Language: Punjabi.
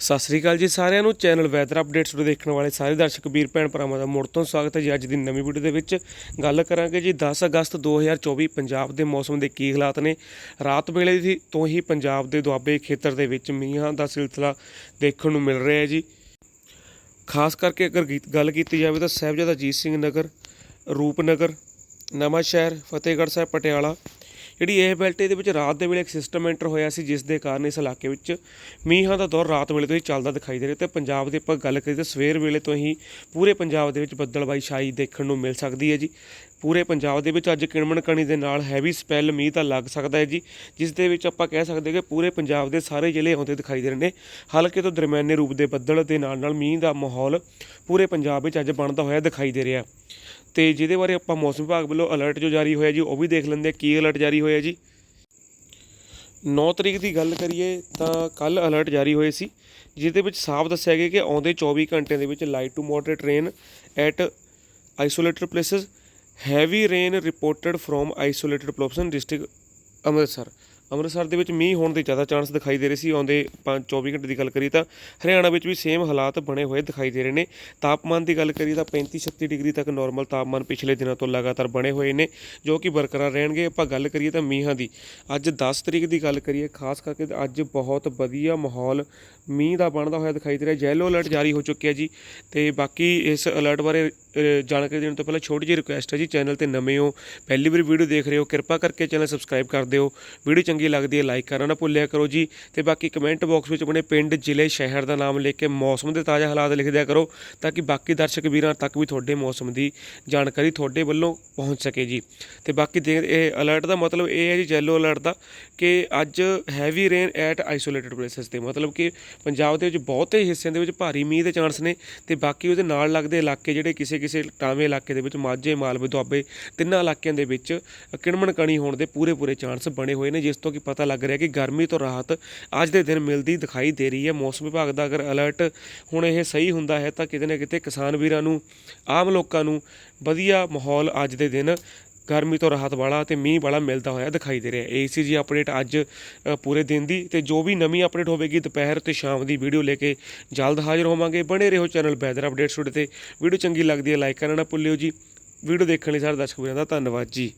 ਸਤਿ ਸ੍ਰੀ ਅਕਾਲ ਜੀ ਸਾਰਿਆਂ ਨੂੰ। ਚੈਨਲ ਵੈਦਰ ਅਪਡੇਟਸ ਨੂੰ ਦੇਖਣ ਵਾਲੇ ਸਾਰੇ ਦਰਸ਼ਕ, ਵੀਰ ਭੈਣ ਭਰਾਵਾਂ ਦਾ ਮੁੜ ਤੋਂ ਸਵਾਗਤ ਹੈ ਜੀ ਅੱਜ ਦੀ ਨਵੀਂ ਵੀਡੀਓ ਦੇ ਵਿੱਚ। ਗੱਲ ਕਰਾਂਗੇ ਜੀ 10 ਅਗਸਤ 2024 ਪੰਜਾਬ ਦੇ ਮੌਸਮ ਦੇ ਕੀ ਹਾਲਾਤ ਨੇ। ਰਾਤ ਵੇਲੇ ਦੀ ਤੋਂ ਹੀ ਪੰਜਾਬ ਦੇ ਦੁਆਬੇ ਖੇਤਰ ਦੇ ਵਿੱਚ ਮੀਂਹਾਂ ਦਾ ਸਿਲਸਿਲਾ ਦੇਖਣ ਨੂੰ ਮਿਲ ਰਿਹਾ ਹੈ ਜੀ। ਖਾਸ ਕਰਕੇ ਅਗਰ ਗੀ- ਗੱਲ ਕੀਤੀ ਜਾਵੇ ਤਾਂ ਸਾਹਿਬਜ਼ਾਦਾ ਅਜੀਤ ਸਿੰਘ ਨਗਰ, ਰੂਪਨਗਰ ਨਵਾਂ ਸ਼ਹਿਰ ਫਤਿਹਗੜ੍ਹ ਸਾਹਿਬ, ਪਟਿਆਲਾ ਜਿਹੜੀ ਇਹ ਬੈਲਟ ਇਹਦੇ ਵਿੱਚ ਰਾਤ ਦੇ ਵੇਲੇ ਇੱਕ ਸਿਸਟਮ ਐਂਟਰ ਹੋਇਆ ਸੀ, ਜਿਸ ਦੇ ਕਾਰਨ ਇਸ ਇਲਾਕੇ ਵਿੱਚ ਮੀਂਹਾਂ ਦਾ ਦੌਰ ਰਾਤ ਵੇਲੇ ਤੋਂ ਹੀ ਚੱਲਦਾ ਦਿਖਾਈ ਦੇ ਰਿਹਾ ਤੇ ਪੰਜਾਬ ਦੇ ਆਪਾਂ ਗੱਲ ਕਰੀਏ ਤਾਂ ਸਵੇਰ ਵੇਲੇ ਤੋਂ ਹੀ ਪੂਰੇ ਪੰਜਾਬ ਦੇ ਵਿੱਚ ਬੱਦਲਬਾਈ ਛਾਈ ਦੇਖਣ ਨੂੰ ਮਿਲ ਸਕਦੀ ਹੈ ਜੀ। ਪੂਰੇ ਪੰਜਾਬ ਦੇ ਵਿੱਚ ਅੱਜ ਕਿਣਮਣ ਕਣੀ ਦੇ ਨਾਲ ਹੈਵੀ ਸਪੈਲ ਮੀਂਹ ਤਾਂ ਲੱਗ ਸਕਦਾ ਹੈ ਜੀ, ਜਿਸ ਦੇ ਵਿੱਚ ਆਪਾਂ ਕਹਿ ਸਕਦੇ ਹਾਂ ਕਿ ਪੂਰੇ ਪੰਜਾਬ ਦੇ ਸਾਰੇ ਜ਼ਿਲ੍ਹੇ ਆਉਂਦੇ ਦਿਖਾਈ ਦੇ ਰਹੇ ਨੇ। ਹਲਕੇ ਤੋਂ ਦਰਮਿਆਨੇ ਰੂਪ ਦੇ ਬੱਦਲ ਦੇ ਨਾਲ ਨਾਲ ਮੀਂਹ ਦਾ ਮਾਹੌਲ ਪੂਰੇ ਪੰਜਾਬ ਵਿੱਚ ਅੱਜ ਬਣਦਾ ਹੋਇਆ ਦਿਖਾਈ ਦੇ ਰਿਹਾ। ਤੇ ਜਿਹਦੇ ਬਾਰੇ ਆਪਾਂ ਮੌਸਮ ਵਿਭਾਗ ਵੱਲੋਂ ਅਲਰਟ ਜੋ ਜਾਰੀ ਹੋਇਆ ਜੀ, ਉਹ ਵੀ ਦੇਖ ਲੈਂਦੇ ਹਾਂ। ਕੀ ਅਲਰਟ ਜਾਰੀ ਹੋਇਆ ਜੀ? 9 ਤਰੀਕ ਦੀ ਗੱਲ ਕਰੀਏ ਤਾਂ ਕੱਲ ਅਲਰਟ ਜਾਰੀ ਹੋਏ ਸੀ, ਜਿਹਦੇ ਵਿੱਚ ਸਾਫ਼ ਦੱਸਿਆ ਗਿਆ ਕਿ ਆਉਂਦੇ 24 ਘੰਟਿਆਂ ਦੇ ਵਿੱਚ light to moderate rain at isolated places heavy rain reported from isolated ਪਲੋਪਸ਼ਨ district Amritsar. Amritsar ਦੇ ਵਿੱਚ ਮੀਂਹ ਹੋਣ ਦੇ ਜ਼ਿਆਦਾ ਚਾਂਸ ਦਿਖਾਈ ਦੇ ਰਹੇ ਸੀ। ਆਉਂਦੇ 24 ਘੰਟੇ ਦੀ ਗੱਲ ਕਰੀ ਤਾਂ ਹਰਿਆਣਾ ਵਿੱਚ ਵੀ ਸੇਮ ਹਾਲਾਤ ਬਣੇ ਹੋਏ ਦਿਖਾਈ ਦੇ ਰਹੇ ਨੇ। ਤਾਪਮਾਨ ਦੀ ਗੱਲ ਕਰੀ ਤਾਂ 35 36 ਡਿਗਰੀ ਤੱਕ ਨਾਰਮਲ ਤਾਪਮਾਨ ਪਿਛਲੇ ਦਿਨਾਂ ਤੋਂ ਲਗਾਤਾਰ ਬਣੇ ਹੋਏ ਨੇ, ਜੋ ਕਿ ਬਰਕਰਾਰ ਰਹਿਣਗੇ। ਆਪਾਂ ਗੱਲ ਕਰੀਏ ਤਾਂ ਮੀਂਹਾਂ ਦੀ। ਅੱਜ 10 ਤਰੀਕ ਦੀ ਗੱਲ ਕਰੀਏ, ਖਾਸ ਕਰਕੇ ਅੱਜ ਬਹੁਤ ਵਧੀਆ ਮਾਹੌਲ ਮੀਂਹ ਦਾ ਬਣਦਾ ਹੋਇਆ ਦਿਖਾਈ ਦੇ ਰਿਹਾ। ਯੈਲੋ ਅਲਰਟ ਜਾਰੀ ਹੋ ਚੁੱਕਿਆ ਜੀ। ਤੇ ਬਾਕੀ ਇਸ ਅਲਰਟ ਬਾਰੇ ਜਾਣਕਾਰੀ ਦੇਣ ਤੋਂ ਪਹਿਲਾਂ ਛੋਟੀ ਜਿਹੀ ਰਿਕੁਐਸਟ ਹੈ ਜੀ। ਚੈਨਲ ਤੇ ਨਵੇਂ ਹੋ, ਪਹਿਲੀ ਵਾਰ ਵੀਡੀਓ ਦੇਖ ਰਹੇ ਹੋ, ਕਿਰਪਾ ਕਰਕੇ ਚੈਨਲ ਸਬਸਕ੍ਰਾਈਬ ਕਰ ਦਿਓ। ਵੀਡੀਓ ਚੰਗੀ ਲੱਗਦੀ ਹੈ ਲਾਈਕ ਕਰਨਾ ਨਾ ਭੁੱਲਿਆ ਕਰੋ ਜੀ। ਤੇ ਬਾਕੀ ਕਮੈਂਟ ਬਾਕਸ ਵਿੱਚ ਆਪਣੇ ਪਿੰਡ, ਜ਼ਿਲ੍ਹੇ, ਸ਼ਹਿਰ ਦਾ ਨਾਮ ਲਿਖ ਕੇ ਮੌਸਮ ਦੇ ਤਾਜ਼ਾ ਹਾਲਾਤ ਲਿਖ ਦਿਆ ਕਰੋ, ਤਾਂ ਕਿ ਬਾਕੀ ਦਰਸ਼ਕ ਵੀਰਾਂ ਤੱਕ ਵੀ ਤੁਹਾਡੇ ਮੌਸਮ ਦੀ ਜਾਣਕਾਰੀ ਤੁਹਾਡੇ ਵੱਲੋਂ ਪਹੁੰਚ ਸਕੇ ਜੀ। ਤੇ ਬਾਕੀ ਦੇ ਇਹ ਅਲਰਟ ਦਾ ਮਤਲਬ ਇਹ ਹੈ ਜੀ ਯੈਲੋ ਅਲਰਟ ਦਾ, ਕਿ ਅੱਜ heavy rain at isolated places ਤੇ। ਮਤਲਬ ਕਿ ਪੰਜਾਬ ਦੇ ਵਿੱਚ ਬਹੁਤੇ ਹਿੱਸਿਆਂ ਦੇ ਵਿੱਚ ਭਾਰੀ ਮੀਂਹ ਦੇ ਚਾਂਸ ਨੇ, ਤੇ ਬਾਕੀ ਉਹਦੇ ਨਾਲ ਲੱਗਦੇ ਇਲਾਕੇ ਜਿਹੜੇ ਕਿਸੇ ਕਿਸੇ ਟਾਵੇਂ ਇਲਾਕੇ ਦੇ ਵਿੱਚ, ਮਾਝੇ, ਮਾਲਵੇ, ਦੁਆਬੇ ਤਿੰਨਾਂ ਇਲਾਕਿਆਂ ਦੇ ਵਿੱਚ ਕਿਣਮਣ ਕਣੀ ਹੋਣ ਦੇ ਪੂਰੇ ਪੂਰੇ ਚਾਂਸ ਬਣੇ ਹੋਏ ਨੇ, ਜਿਸ ਤੋਂ ਕਿ ਪਤਾ ਲੱਗ ਰਿਹਾ ਕਿ ਗਰਮੀ ਤੋਂ ਰਾਹਤ ਅੱਜ ਦੇ ਦਿਨ ਮਿਲਦੀ ਦਿਖਾਈ ਦੇ ਰਹੀ ਹੈ। ਮੌਸਮ ਵਿਭਾਗ ਦਾ ਅਗਰ ਅਲਰਟ ਹੁਣ ਇਹ ਸਹੀ ਹੁੰਦਾ ਹੈ ਤਾਂ ਕਿਤੇ ਨਾ ਕਿਤੇ ਕਿਸਾਨ ਵੀਰਾਂ ਨੂੰ, ਆਮ ਲੋਕਾਂ ਨੂੰ ਵਧੀਆ ਮਾਹੌਲ ਅੱਜ ਦੇ ਦਿਨ ਗਰਮੀ ਤੋਂ ਰਾਹਤ ਵਾਲਾ ਤੇ ਮੀਂਹ ਵਾਲਾ ਮਿਲਦਾ ਹੋਇਆ ਦਿਖਾਈ ਦੇ ਰਿਹਾ ਹੈ। ਏਸੀ ਜੀ ਅਪਡੇਟ ਅੱਜ ਪੂਰੇ ਦਿਨ ਦੀ ਤੇ ਜੋ ਵੀ ਨਵੀਂ ਅਪਡੇਟ ਹੋਵੇਗੀ ਦੁਪਹਿਰ ਤੇ ਸ਼ਾਮ ਦੀ ਵੀਡੀਓ ਲੈ ਕੇ ਜਲਦ ਹਾਜ਼ਰ ਹੋਵਾਂਗੇ। ਬਣੇ ਰਹੋ ਚੈਨਲ ਵੈਦਰ ਅਪਡੇਟਸ ਤੁਹਾਡੇ ਤੇ। ਵੀਡੀਓ ਚੰਗੀ ਲੱਗਦੀ ਹੈ ਲਾਈਕ ਕਰਨਾ ਨਾ ਭੁੱਲਿਓ ਜੀ। ਵੀਡੀਓ ਦੇਖਣ ਲਈ ਸਾਰੇ ਦਰਸ਼ਕ ਵੀਰਾਂ ਦਾ ਧੰਨਵਾਦ ਜੀ।